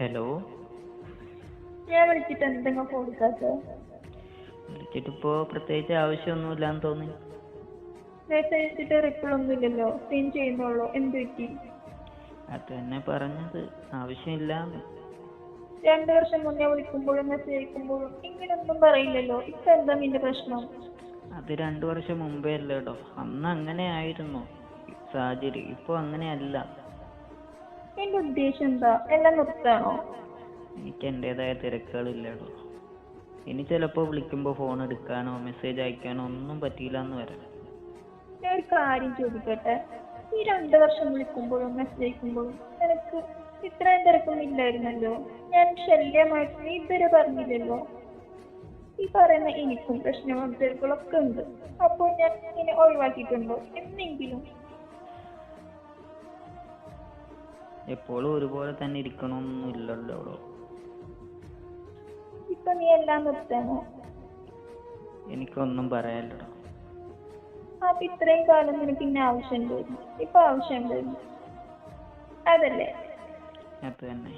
Hello ഞാൻ വിളിച്ചിട്ട് എന്തെങ്കിലും കൊടുക്കാത്തത് വിളിച്ചിട്ടിപ്പോ പ്രത്യേകിച്ച് ആവശ്യമൊന്നുമില്ലാന്ന് തോന്നി. മെസ്സേജ് ഇട്ടിട്ട് റിപ്ലൈ ഒന്നും ഇല്ലല്ലോ സീൻ ചെയ്യുന്നുള്ളൂ. എന്ത് പറ്റി? അത് തന്നെ പറഞ്ഞത്. ആവശ്യമില്ലാന്ന്. രണ്ടു വർഷം മുന്നേ വിളിക്കുമ്പോഴും മെസ്സേജ് അയക്കുമ്പോഴും ഇങ്ങനൊന്നും പറയില്ലല്ലോ. ഇപ്പൊ എന്താ നിന്റെ പ്രശ്നം? അത് രണ്ടു വർഷം മുമ്പേ അല്ലേടോ. അന്ന് അങ്ങനെ ആയിരുന്നു. സാഹചര്യം. ഇപ്പൊ അങ്ങനെയല്ല. എന്റെ ഉദ്ദേശം എന്താ? എല്ലാം നിർത്താണോ എനിക്ക് എന്റെതായ തിരക്കുകളില്ലേടോ. ഇനി ചിലപ്പോ വിളിക്കുമ്പോ ഫോൺ എടുക്കാനോ മെസ്സേജ് അയക്കാനോ ഒന്നും പറ്റിയില്ല എന്ന് വരാം. ഞാൻ ഒരു കാര്യം ചോദിക്കട്ടെ? ഈ രണ്ടു വർഷം വിളിക്കുമ്പോഴും മെസ്സേജ് അയക്കുമ്പോഴും നിനക്ക് ഇത്രയും തിരക്കൊന്നും ഇല്ലായിരുന്നല്ലോ ഞാൻ ശല്യമായിട്ട് നീ ഇതുവരെ പറഞ്ഞില്ലല്ലോ. ഈ പറയുന്ന എനിക്കും പ്രശ്നങ്ങളും തിരക്കുകളൊക്കെ ഉണ്ട്. അപ്പോൾ ഞാൻ ഇങ്ങനെ ഒഴിവാക്കിയിട്ടുണ്ടോ? എന്നെങ്കിലും എപ്പോഴും ഒരുപോലെ തന്നെ ഇരിക്കണമെന്നില്ലല്ലോ ഇല്ലല്ലോ ഇപ്പൊ നീ എല്ലാം നിർത്താനോ എനിക്കൊന്നും പറയാനില്ലടോ. അപ്പൊ ഇത്രയും കാലം നിനക്ക് ഇന്നെ ആവശ്യം ഉണ്ടായിരുന്നു ഇപ്പൊ ആവശ്യം ഉണ്ടായിരുന്നു അതല്ലേ? അത് തന്നെ.